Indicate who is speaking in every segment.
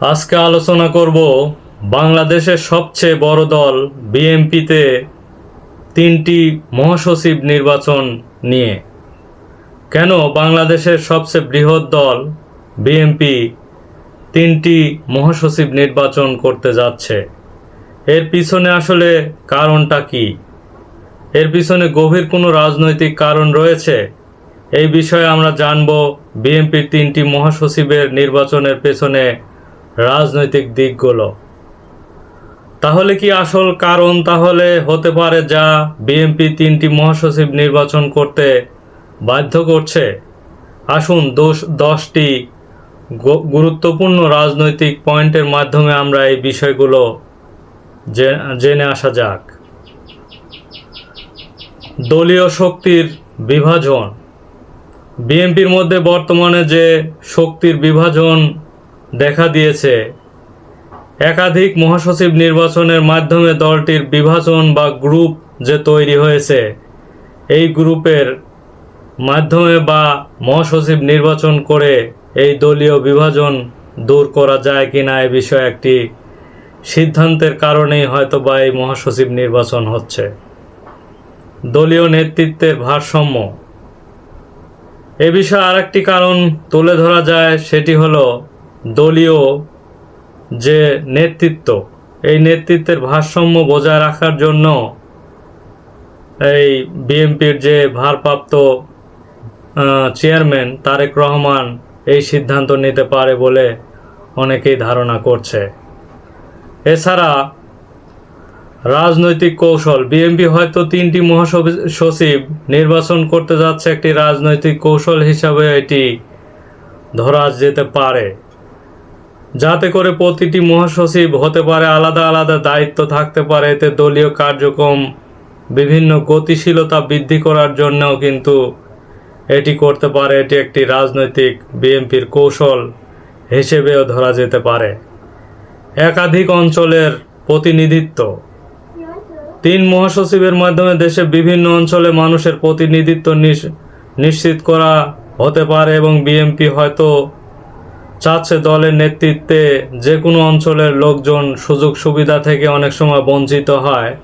Speaker 1: আজকে আলোচনা করব বাংলাদেশের সবচেয়ে বড় দল বিএনপিতে তিনটি মহাসচিব নির্বাচন নিয়ে। কেন বাংলাদেশের সবচেয়ে বৃহৎ দল বিএনপি তিনটি মহাসচিব নির্বাচন করতে যাচ্ছে? এর পিছনে আসলে কারণটা কি? এর পিছনে গভীর কোনো রাজনৈতিক কারণ রয়েছে? এই বিষয়ে আমরা জানব বিএনপির তিনটি মহাসচিবের নির্বাচনের পেছনে রাজনৈতিক দিকগুলো। তাহলে কি আসল কারণ তাহলে হতে পারে যা বিএনপি তিনটি মহাসচিব নির্বাচন করতে বাধ্য করছে? আসুন দোষ, দশটি গুরুত্বপূর্ণ রাজনৈতিক পয়েন্টের মাধ্যমে আমরা এই বিষয়গুলো জেনে আসা যাক। দলীয় শক্তির বিভাজন। বিএনপির মধ্যে বর্তমানে যে শক্তির বিভাজন দেখা দিয়েছে। একাধিক মহাসচিব নির্বাচনের মাধ্যমে দলটির বিভাজন বা গ্রুপ যে তৈরি হয়েছে, এই গ্রুপের মাধ্যমে বা মহাসচিব নির্বাচন করে এই দলীয় বিভাজন দূর করা যায় কিনা এ বিষয়ে একটি সিদ্ধান্তের কারণেই হয়তো বা এই মহাসচিব নির্বাচন হচ্ছে। দলীয় নেতৃত্বের ভারসাম্য। এ বিষয়ে আরেকটি কারণ তুলে ধরা যায়, সেটি হলো দলীয় যে নেতৃত্ব, এই নেতৃত্বের ভারসাম্য বজায় রাখার জন্য এই বিএনপির যে ভারপ্রাপ্ত চেয়ারম্যান তারেক রহমান এই সিদ্ধান্ত নিতে পারে বলে অনেকেই ধারণা করছে। এছাড়া রাজনৈতিক কৌশল, বিএনপি হয়তো তিনটি মহাসচিব নির্বাচন করতে যাচ্ছে, একটি রাজনৈতিক কৌশল হিসাবে এটি ধরা যেতে পারে। যাতে করে প্রতিটি মহাসচিব হতে পারে আলাদা আলাদা দায়িত্ব থাকতে পারে, এতে দলীয় কার্যক্রম বিভিন্ন গতিশীলতা বৃদ্ধি করার জন্যও কিন্তু এটি করতে পারে। এটি একটি রাজনৈতিক বিএনপির কৌশল হিসেবেও ধরা যেতে পারে। একাধিক অঞ্চলের প্রতিনিধিত্ব। তিন মহাসচিবের মাধ্যমে দেশের বিভিন্ন অঞ্চলে মানুষের প্রতিনিধিত্ব নিশ্চিত করা হতে পারে এবং বিএনপি হয়তো চাচ্ছে দলের নেতৃত্বে যে কোনো অঞ্চলের লোকজন সুযোগ সুবিধা থেকে অনেক সময় বঞ্চিত হয়,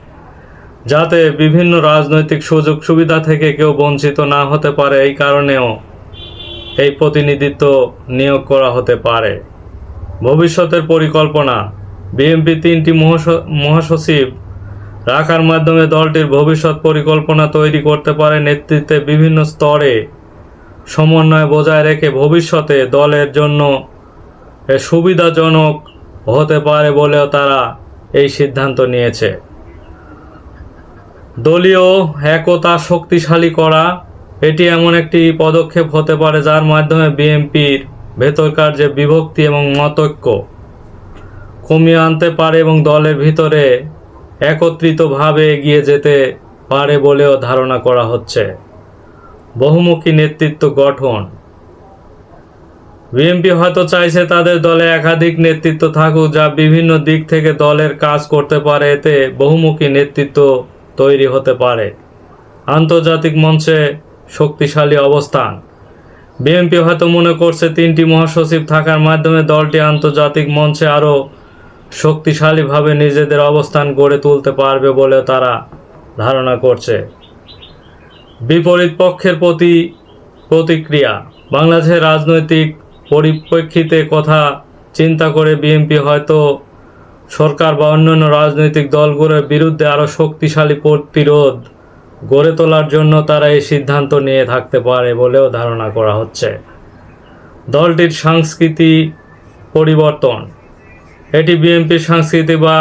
Speaker 1: যাতে বিভিন্ন রাজনৈতিক সুযোগ সুবিধা থেকে কেউ বঞ্চিত না হতে পারে। এই কারণেও এই প্রতিনিধিত্ব নিয়োগ করা হতে পারে। ভবিষ্যতের পরিকল্পনা, বিএনপি তিনটি মহাস- মহাসচিব রাখার মাধ্যমে দলটির ভবিষ্যৎ পরিকল্পনা তৈরি করতে পারে নেতৃত্বে বিভিন্ন স্তরে। সমন্বয় বজায় রেখে ভবিষ্যতে দলের জন্য সুবিধাজনক হতে পারে বলেও তারা এই সিদ্ধান্ত নিয়েছে। দলীয় একতা শক্তিশালী করা, এটি এমন একটি পদক্ষেপ হতে পারে যার মাধ্যমে বিএনপির ভেতরকার যে বিভক্তি এবং মতৈক্য কমিয়ে আনতে পারে এবং দলের ভিতরে একত্রিতভাবে এগিয়ে যেতে পারে বলেও ধারণা করা হচ্ছে। বহুমুখী নেতৃত্ব গঠন। বিএনপি হয়তো চাইছে তাদের দলে একাধিক নেতৃত্ব থাকুক যা বিভিন্ন দিক থেকে দলের কাজ করতে পারে, এতে বহুমুখী নেতৃত্ব তৈরি হতে পারে। আন্তর্জাতিক মঞ্চে শক্তিশালী অবস্থান। বিএনপি হয়তো মনে করছে তিনটি মহাসচিব থাকার মাধ্যমে দলটি আন্তর্জাতিক মঞ্চে আরও শক্তিশালীভাবে নিজেদের অবস্থান গড়ে তুলতে পারবে বলে তারা ধারণা করছে। বিপরীত পক্ষের প্রতি প্রতিক্রিয়া। বাংলাদেশের রাজনৈতিক পরিপ্রেক্ষিতে কথা চিন্তা করে বিএনপি হয়তো সরকার বা অন্যান্য রাজনৈতিক দলগুলোর বিরুদ্ধে আরও শক্তিশালী প্রতিরোধ গড়ে তোলার জন্য তারা এই সিদ্ধান্ত নিয়ে থাকতে পারে বলেও ধারণা করা হচ্ছে। দলটির সংস্কৃতি পরিবর্তন। এটি বিএনপির সংস্কৃতি বা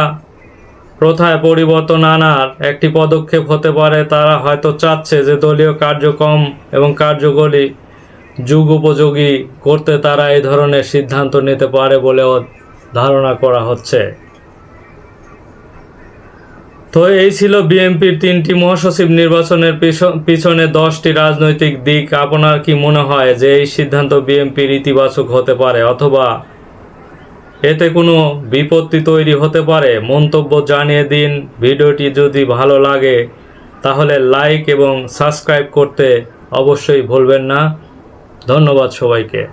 Speaker 1: প্রথায় পরিবর্তন আনার একটি পদক্ষেপ হতে পারে, তারা হয়তো চাচ্ছে যে দলীয় কার্যক্রম এবং কার্যকরী যুগ উপযোগী করতে তারা এই ধরনের সিদ্ধান্ত নিতে পারে বলেও ধারণা করা হচ্ছে। তো এই ছিল বিএনপির তিনটি মহাসচিব নির্বাচনের পিছ- পিছনে দশটি রাজনৈতিক দিক। আপনার কি মনে হয় যে এই সিদ্ধান্ত বিএনপির ইতিবাচক হতে পারে অথবা এতে কোনো বিপত্তি তৈরি হতে পারে। মন্তব্য জানিয়ে দিন। ভিডিওটি যদি ভালো লাগে, তাহলে লাইক এবং সাবস্ক্রাইব করতে অবশ্যই ভুলবেন না। ধন্যবাদ সবাইকে।